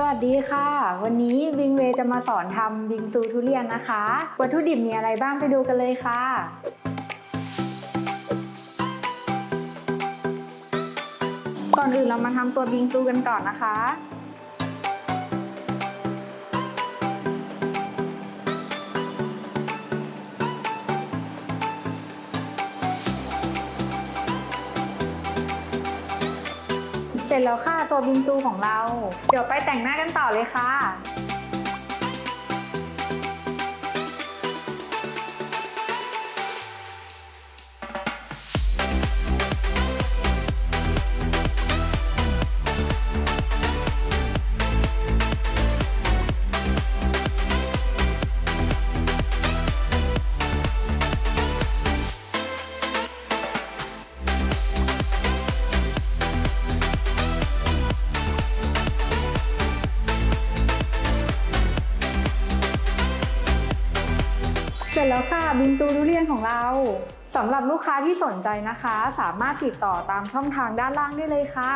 สวัสดีค่ะ วันนี้วิงเวยจะมาสอนทำวิงซูทุเรียนนะคะ วัตถุดิบมีอะไรบ้างไปดูกันเลยค่ะ ก่อนอื่นเรามาทำตัวบิงซูกันก่อนนะคะ เสร็จแล้วค่ะตัวบิงซูของเรา เดี๋ยวไปแต่งหน้ากันต่อเลยค่ะ ร็จแล้วค่ะบิงซูทุเรียนของเราสำหรับลูกค้าที่สนใจนะคะ สามารถติดต่อตามช่องทางด้านล่างได้เลยค่ะ